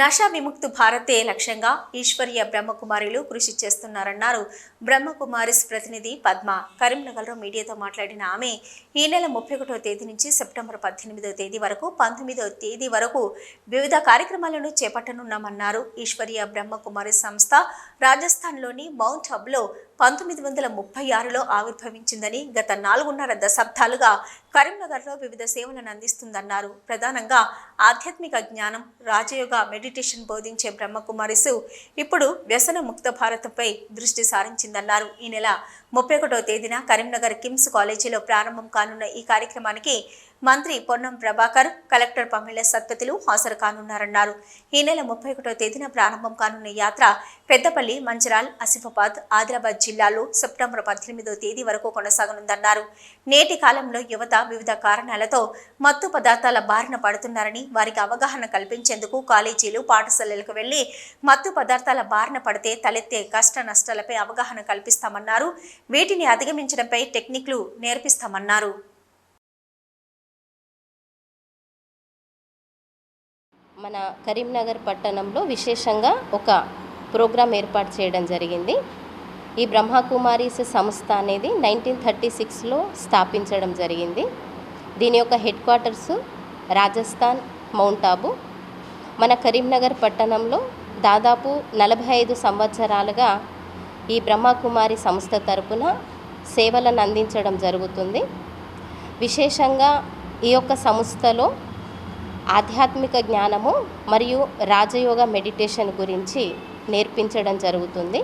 నషా విముక్త భారతే లక్ష్యంగా ఈశ్వర్య బ్రహ్మకుమారిలు కృషి చేస్తున్నారన్నారు. బ్రహ్మకుమారిస్ ప్రతినిధి పద్మ. కరీంనగర్లో మీడియాతో మాట్లాడిన ఆమె ఈ నెల ముప్పై ఒకటో తేదీ నుంచి సెప్టెంబర్ పద్దెనిమిదో తేదీ వరకు పంతొమ్మిదో తేదీ వరకు వివిధ కార్యక్రమాలను చేపట్టనున్నామన్నారు. ఈశ్వర్య బ్రహ్మకుమారి సంస్థ రాజస్థాన్లోని మౌంట్ హబ్లో పంతొమ్మిది వందల ముప్పై ఆరులో ఆవిర్భవించిందని గత నాలుగున్నర దశాబ్దాలుగా కరీంనగర్లో వివిధ సేవలను అందిస్తుందన్నారు. ప్రధానంగా ఆధ్యాత్మిక జ్ఞానం రాజయోగ మెడిటేషన్ బోధించే బ్రహ్మకుమారిసు ఇప్పుడు వ్యసన ముక్త భారత్పై దృష్టి సారించిందన్నారు. ఈ నెల ముప్పై ఒకటో తేదీన కరీంనగర్ కిమ్స్ కాలేజీలో ప్రారంభం కానున్న ఈ కార్యక్రమానికి మంత్రి పొన్నం ప్రభాకర్ కలెక్టర్ పమిళ సత్పతిలు హాజరు కానున్నారన్నారు. ఈ నెల ముప్పై ఒకటో తేదీన ప్రారంభం కానున్న యాత్ర పెద్దపల్లి మంచిరాల్ ఆసిఫాబాద్ ఆదిలాబాద్ జిల్లాలో సెప్టెంబర్ పద్దెనిమిదో తేదీ వరకు కొనసాగనుందన్నారు. నేటి కాలంలో యువత వివిధ కారణాలతో మత్తు పదార్థాల బారిన పడుతున్నారని వారికి అవగాహన కల్పించేందుకు కాలేజీలు పాఠశాలలకు వెళ్ళి మత్తు పదార్థాల బారిన పడితే తలెత్తే కష్ట నష్టాలపై అవగాహన కల్పిస్తామన్నారు. వీటిని అధిగమించడంపై టెక్నిక్లు నేర్పిస్తామన్నారు. మన కరీంనగర్ పట్టణంలో విశేషంగా ఒక ప్రోగ్రాం ఏర్పాటు చేయడం జరిగింది. ఈ బ్రహ్మకుమారీస్ సంస్థ అనేది నైన్టీన్ థర్టీ సిక్స్లో స్థాపించడం జరిగింది. దీని యొక్క headquarters Rajasthan mount Abu. మన కరీంనగర్ పట్టణంలో దాదాపు నలభై ఐదు సంవత్సరాలుగా ఈ బ్రహ్మకుమారి సంస్థ తరపున సేవలను అందించడం జరుగుతుంది. విశేషంగా ఈ యొక్క సంస్థలో ఆధ్యాత్మిక జ్ఞానము మరియు రాజయోగ మెడిటేషన్ గురించి నేర్పించడం జరుగుతుంది.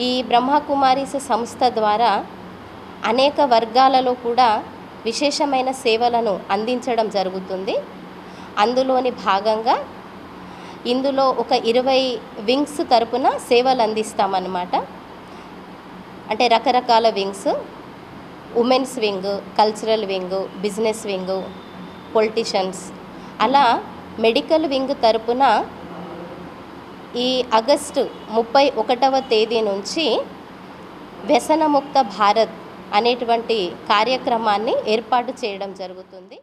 ఈ బ్రహ్మకుమారీస్ సంస్థ ద్వారా అనేక వర్గాలలో కూడా విశేషమైన సేవలను అందించడం జరుగుతుంది. అందులోని భాగంగా ఇందులో ఒక ఇరవై వింగ్స్ తరపున సేవలు అందిస్తామన్నమాట. అంటే రకరకాల wings. Women's wing cultural wing business wing politicians. అలా మెడికల్ వింగ్ తరపున ఈ ఆగస్టు ముప్పై ఒకటవ తేదీ నుంచి వ్యసనముక్త భారత్ అనేటువంటి కార్యక్రమాన్ని ఏర్పాటు చేయడం జరుగుతుంది.